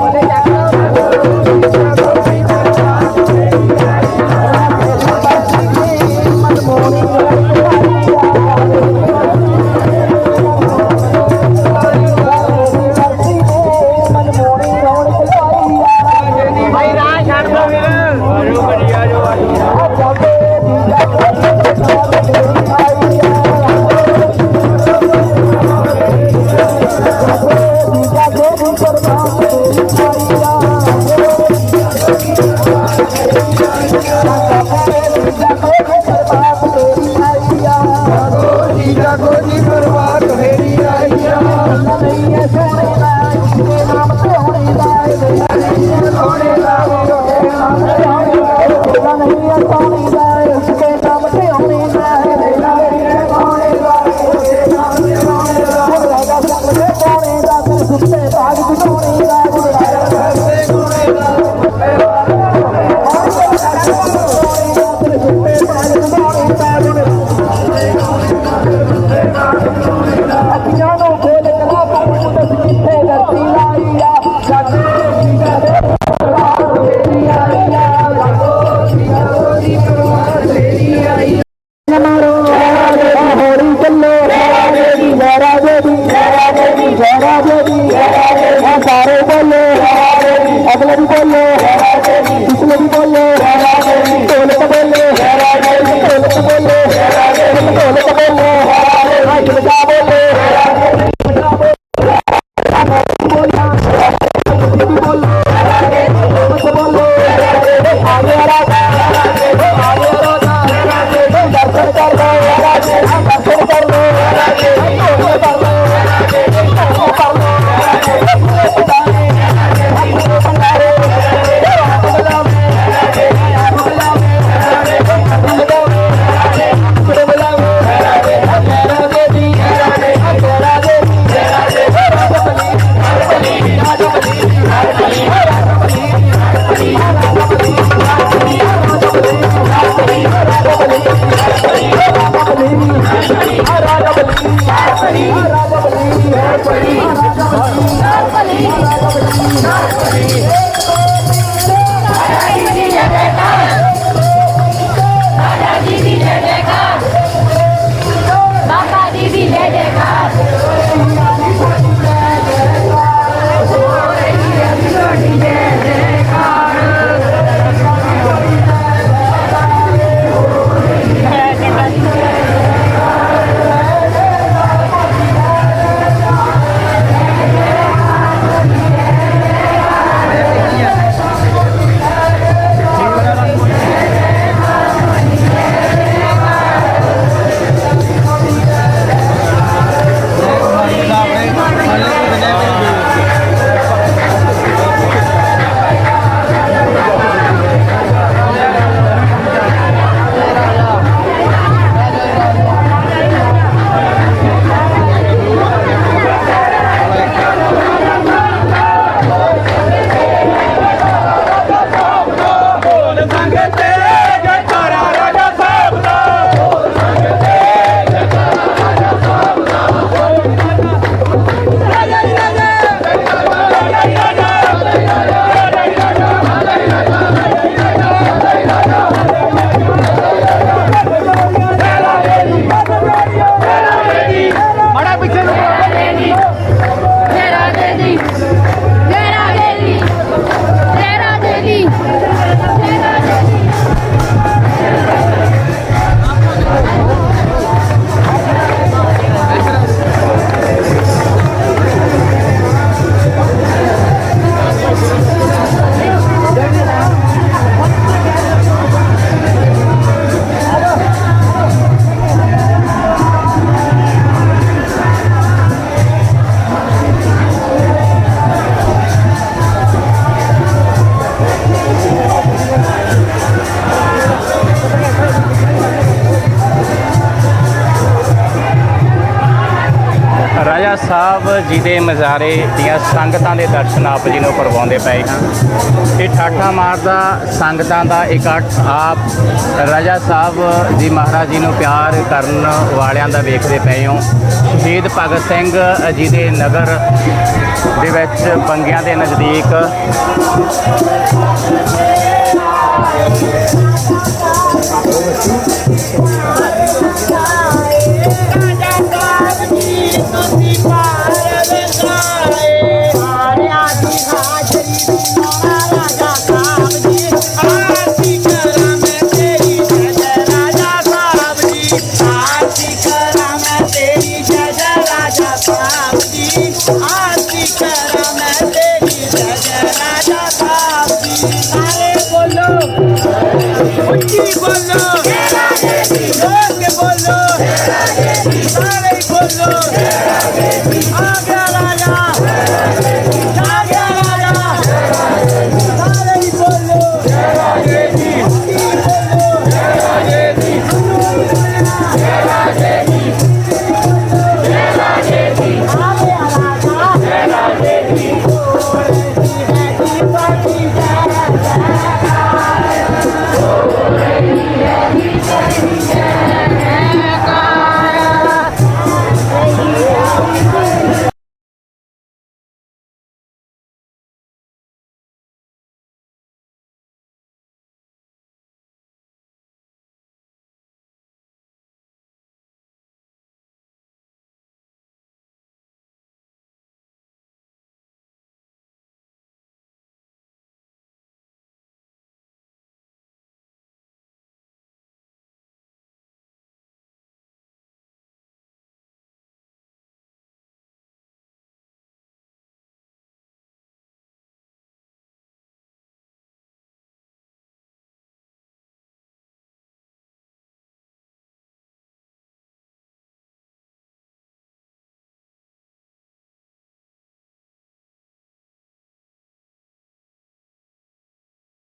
我在家。ਰਾਹ ਛੱਡ ਦੋ ਵੀਰ ਆਜੋ ਭਾਜੀ ਆਜੋ ਜਾਗੋ ਜੀ ਪਰਵਾਹ ਤੇਰੀ ਆਈਆ ਸੋਹਣੇ ਲਾਵੋ ਹੋਰੀ ਚੱਲੋ ਜਰਾ ਦੇਵੀ ਜਰਾ ਦੇਵੀ ਆ ਸਾਰੇ ਬੋਲੋ পাগলামি করল। ਜੀ ਦੇ ਮਜ਼ਾਰੇ ਦੀਆਂ ਸੰਗਤਾਂ ਦੇ ਦਰਸ਼ਨ ਆਪ ਜੀ ਨੂੰ ਕਰਵਾਉਂਦੇ ਪਏ ਹਾਂ। ਇਹ ਠਾਠਾ ਮਾਰਦਾ ਸੰਗਤਾਂ ਦਾ ਇਕੱਠ ਆਪ ਰਾਜਾ ਸਾਹਿਬ ਜੀ ਮਹਾਰਾਜ ਜੀ ਨੂੰ ਪਿਆਰ ਕਰਨ ਵਾਲਿਆਂ ਦਾ ਵੇਖਦੇ ਪਏ ਹੋ। ਸ਼ਹੀਦ ਭਗਤ ਸਿੰਘ ਜੀ ਦੇ ਨਗਰ ਦੇ ਵਿੱਚ ਬੰਗਿਆਂ ਦੇ ਨਜ਼ਦੀਕ जीवन